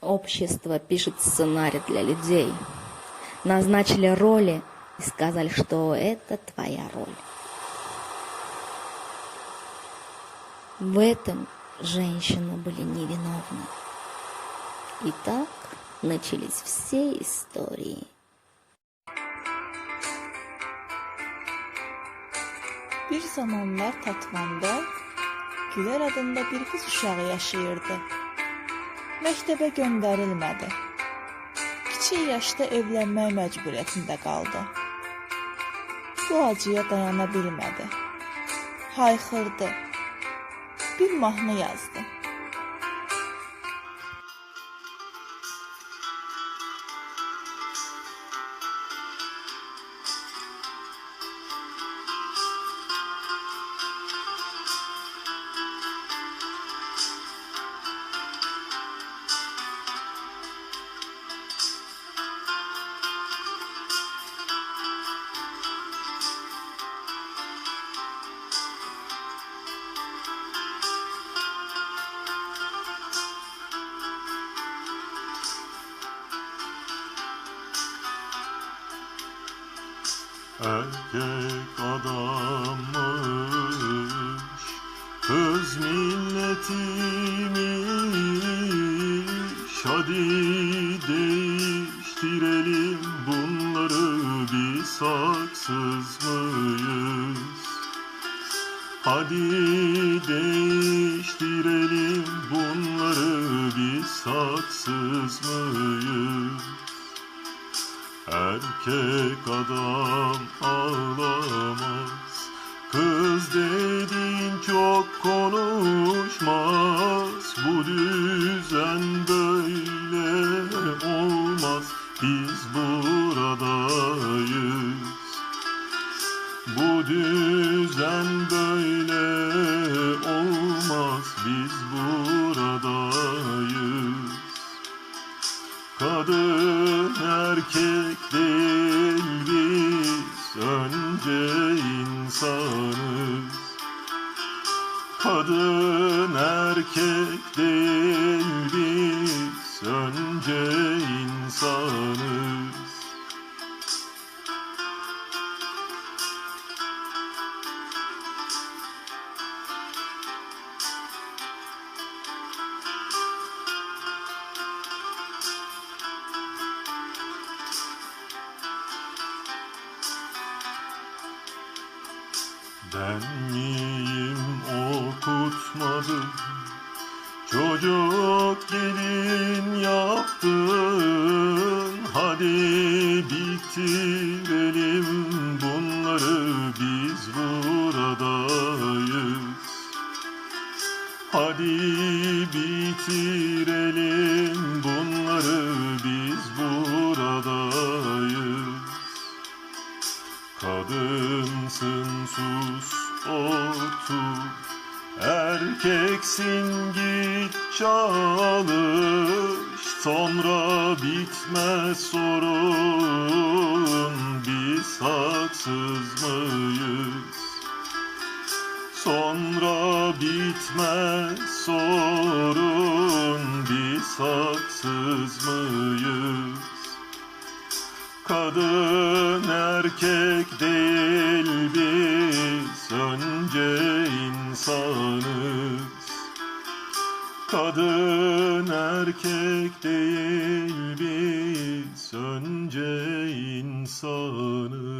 Общество пишет сценарий для людей. Назначили роли и сказали, что это твоя роль. В этом женщины были невиновны. И так начались все истории. Bir zamanlar Tatvanda Gülər adında bir qız uşağı yaşayırdı. Məktəbə göndərilmədi. Kiçik yaşda evlənmək məcburiyyətində qaldı. Bu acıya dayana bilmədi. Hayxırdı. Bir mahnı yazdı. Erkek adammış Kız milletiymiş Hadi değiştirelim bunları Biz haksız mıyız? Hadi değiştirelim bunları Biz haksız mıyız? Erkek adam ağlamaz. Kız dedin çok konuşmaz. Bu düzen böyle olmaz. Biz buradayız erkek değil biz önce insanız. Kadın erkek değil biz önce insanız Ben miyim okutmadım Çocuk gelin yaptın. Hadi bitirelim bunları. Biz buradayız Hadi sus otur Erkeksin git çalış Sonra bitmez sorun Biz haksız mıyız? Sonra bitmez sorun Biz haksız mıyız? Kadın erkek değil biz önce insanız. Kadın erkek değil biz önce insanız